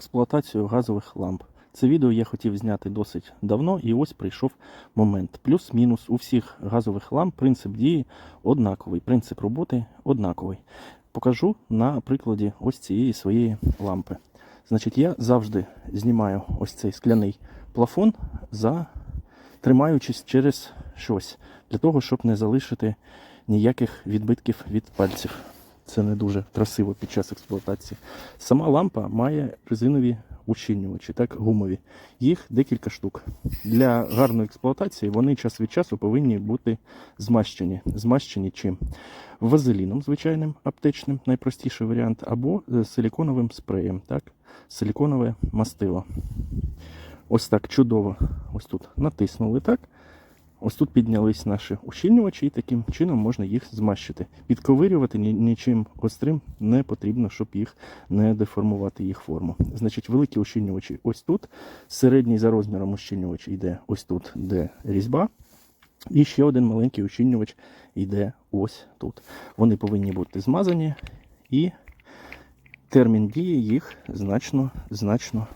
експлуатацію газових ламп. Це відео я хотів зняти досить давно, і ось прийшов момент. Плюс-мінус у всіх газових ламп принцип дії однаковий, принцип роботи однаковий. Покажу на прикладі ось цієї своєї лампи. Значить, я завжди знімаю ось цей скляний плафон, за... тримаючись через щось, для того, щоб не залишити ніяких відбитків від пальців. Це не дуже красиво під час експлуатації. Сама лампа має резинові ущільнювачі, так гумові. Їх декілька штук. Для гарної експлуатації вони час від часу повинні бути змащені. Змащені чим? Вазеліном звичайним аптечним, найпростіший варіант, або е, силіконовим спреєм, так? Силіконове мастило. Ось так чудово. Ось тут натиснули так. Ось тут піднялись наші ущільнювачі, і таким чином можна їх змащити. Підковирювати нічим гострим не потрібно, щоб їх не деформувати їх форму. Значить, великі ущільнювачі ось тут. Середній за розміром ущільнювач йде ось тут, де різьба. І ще один маленький ущільнювач йде ось тут. Вони повинні бути змазані, і термін дії їх значно, значно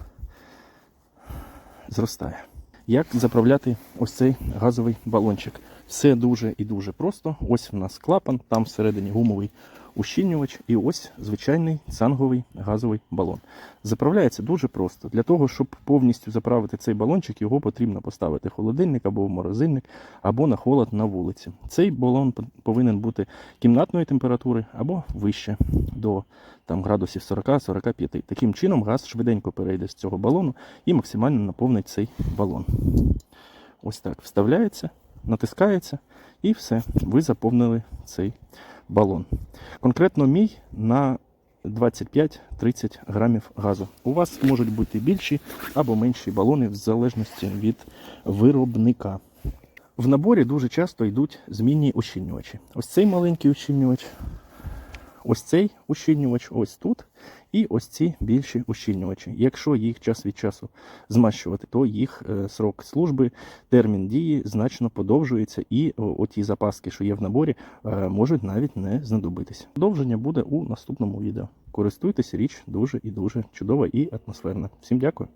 зростає. Як заправляти ось цей газовий балончик? Все дуже і дуже просто. Ось в нас клапан, там всередині гумовий ущільнювач, і ось звичайний цанговий газовий балон. Заправляється дуже просто. Для того, щоб повністю заправити цей балончик, його потрібно поставити в холодильник або в морозильник, або на холод на вулиці. Цей балон повинен бути кімнатної температури або вище до там, градусів 40-45. Таким чином газ швиденько перейде з цього балону і максимально наповнить цей балон. Ось так вставляється, натискається і все, ви заповнили цей балон. Конкретно мій на 25-30 грамів газу. У вас можуть бути більші або менші балони в залежності від виробника. В наборі дуже часто йдуть змінні ущільнювачі. Ось цей маленький ущільнювач, ось цей ущільнювач, ось тут, і ось ці більші ущільнювачі. Якщо їх час від часу змащувати, то їх е, срок служби, термін дії значно подовжується, і оті запаски, що є в наборі, е, можуть навіть не знадобитися. Продовження буде у наступному відео. Користуйтесь, річ дуже і дуже чудова і атмосферна. Всім дякую.